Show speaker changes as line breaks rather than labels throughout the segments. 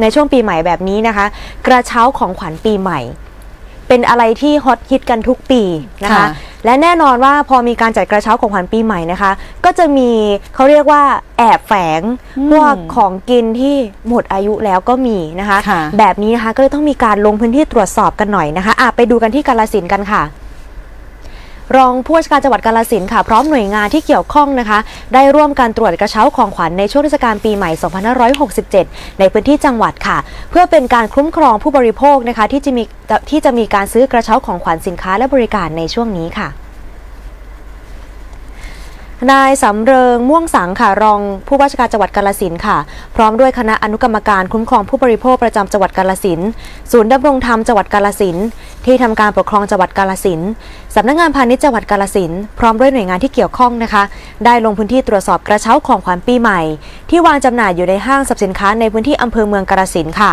ในช่วงปีใหม่แบบนี้นะคะ กระเช้าของขวัญปีใหม่ เป็นอะไรที่ฮอตฮิตกันทุกปีนะคะ
ค่ะ
และแน่นอนว่าพอมีการจัดกระเช้าของขวัญปีใหม่นะคะ ก็จะมีเขาเรียกว่าแอบแฝงพวกของกินที่หมดอายุแล้วก็มีนะคะ
ค่ะ
แบบนี้นะคะก็เลยต้องมีการลงพื้นที่ตรวจสอบกันหน่อยนะคะอะไปดูกันที่กาลสินธุ์กันค่ะ รองผู้ว่าราชการจังหวัดกาลสินธุ์ค่ะ พร้อมหน่วยงานที่เกี่ยวข้องนะคะ ได้ร่วมการตรวจกระเช้าของขวัญในช่วงเทศกาลปีใหม่ 2567 ในพื้นที่จังหวัดค่ะ เพื่อเป็นการคุ้มครองผู้บริโภคนะคะที่จะมีที่จะมีการซื้อกระเช้าของขวัญสินค้าและบริการในช่วงนี้ค่ะนายสำเริงม่วงสังค่ะรองผู้ว่าราชการจังหวัดกาลสินธุ์ค่ะ พร้อมด้วยคณะอนุกรรมการคุ้มครองผู้บริโภคประจำจังหวัดกาลสินธุ์ศูนย์ดำรงธรรมจังหวัดกาลสินธุ์ ที่ทำการปกครองจังหวัดกาลสินธุ์สำนักงานพาณิชย์จังหวัดกาลสินพร้อมด้วยหน่วยงานที่เกี่ยวข้องนะคะ ได้ลงพื้นที่ตรวจสอบกระเช้าของขวัญปีใหม่ ที่วางจำหน่ายอยู่ในห้างสรรพสินค้าในพื้นที่อำเภอเมืองกาลสินค่ะ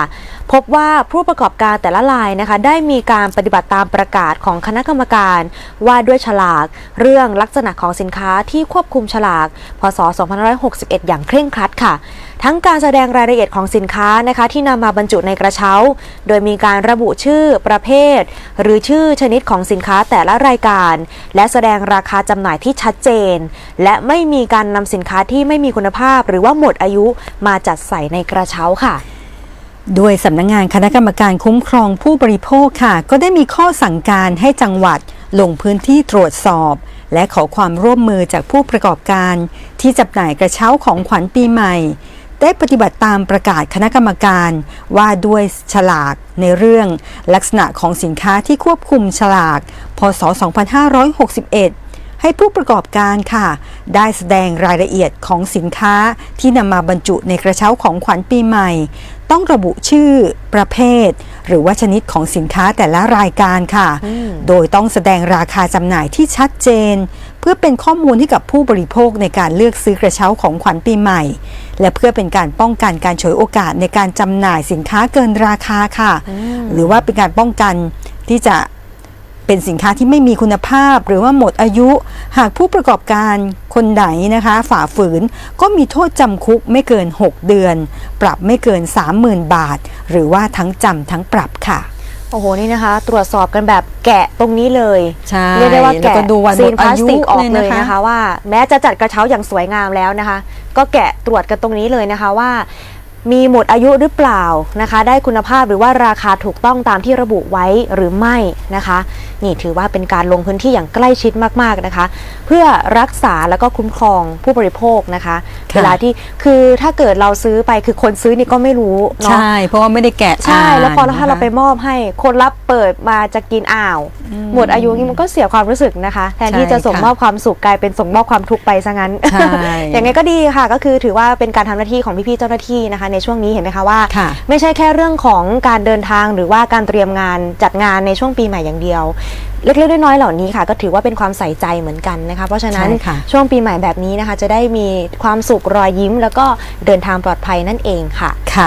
พบว่าผู้ประกอบการแต่ละรายนะคะ ได้มีการปฏิบัติตามประกาศของคณะกรรมการ ว่าด้วยฉลาก เรื่องลักษณะของสินค้าที่ควบคุมฉลาก พศ 2561 อย่างเคร่งครัดค่ะทั้งการแสดงรายละเอียดของสินค้านะคะที่นำมาบรรจุในกระเช้า โดยมีการระบุชื่อประเภทหรือชื่อชนิดของสินค้าแต่ละรายการ และแสดงราคาจำหน่ายที่ชัดเจน และไม่มีการนำสินค้าที่ไม่มีคุณภาพ หรือว่าหมดอายุมาจัดใส่ในกระเช้าค่ะ
ด้วยสำนักงานคณะกรรมการคุ้มครองผู้บริโภคค่ะ ก็ได้มีข้อสั่งการให้จังหวัดลงพื้นที่ตรวจสอบ และขอความร่วมมือจากผู้ประกอบการ ที่จำหน่ายกระเช้าของขวัญปีใหม่ ได้ปฏิบัติตามประกาศคณะกรรมการว่าด้วยฉลากในเรื่องลักษณะของสินค้าที่ควบคุมฉลาก พศ 2561 ให้ผู้ประกอบการค่ะ ได้แสดงรายละเอียดของสินค้าที่นำมาบรรจุในกระเช้าของขวัญปีใหม่ ต้องระบุชื่อประเภท หรือว่าชนิดของสินค้าแต่ละรายการค่ะ โดยต้องแสดงราคาจำหน่ายที่ชัดเจน เพื่อเป็นข้อมูลให้กับผู้บริโภคในการเลือกซื้อกระเช้าของขวัญปีใหม่ และเพื่อเป็นการป้องกันการฉวยโอกาสในการจำหน่ายสินค้าเกินราคาค่ะ หรือว่าเป็นการป้องกันที่จะเป็นสินค้าที่ไม่มีคุณภาพหรือว่าหมดอายุ หากผู้ประกอบการคนไหนนะคะ ฝ่าฝืนก็มีโทษจำคุกไม่เกิน 6 เดือน ปรับไม่เกิน 30,000 บาท หรือว่าทั้งจำทั้งปรับค่ะ
โอ้โหนี่นะคะ ตรวจสอบกันแบบแกะตรงนี้เลย
ใช่
เรียกได้ว่า
แล้ว
แกะ
ก็ดูวันหม
ซี
ด
นพลาสติก
อายุ
ออก
เลย
เล
นะคะ
ยนะคะ ว่าแม้จะจัดกระเช้าอย่างสวยงามแล้วนะคะ ก็แกะตรวจกันตรงนี้เลยนะคะว่า มีหมดอายุหรือเปล่านะคะ ได้คุณภาพหรือว่าราคาถูกต้องตามที่ระบุไว้หรือไม่นะคะ นี่ถือว่าเป็นการลงพื้นที่อย่างใกล้ชิดมากๆนะคะ เพื่อรักษาแล้วก็คุ้มครองผู้บริโภคนะคะ
ค่ะ
เวลาที่คือถ้าเกิดเราซื้อไปคือคนซื้อนี่ก็ไม่รู้เนาะ
ใช่ เพราะว่าไม่ได้แกะ
ใช่แล้วพอ
อ่น
ถ้าเรา
นะคะ
ไปมอบให้คนรับเปิดมาจะกินอ่าว หมดอายุนี่มันก็เสียความรู้สึกนะคะ แทนที่
ใช่
จะส่ง
ค่ะ
มอบความสุขกลายเป็นส่งมอบความทุกข์ไปซะงั้น
ใช่
อย่างไงก็ดีค่ะ ก็คือถือว่าเป็นการทำหน้าที่ของพี่ๆเจ้าหน้าที่นะคะในช่วงนี้เห็นไหมคะว่า
ค่ะ
ไม่ใช่แค่เรื่องของการเดินทางหรือว่าการเตรียมงานจัดงานในช่วงปีใหม่อย่างเดียวเล็กๆน้อยๆเหล่านี้ค่ะ ก็ถือว่าเป็นความใส่ใจเหมือนกันนะคะ เพราะฉะนั้น
ใช่ค่ะ
ช่วงปีใหม่แบบนี้นะคะ จะได้มีความสุขรอยยิ้ม แล้วก็เดินทางปลอดภัยนั่นเองค่ะ
ค่ะ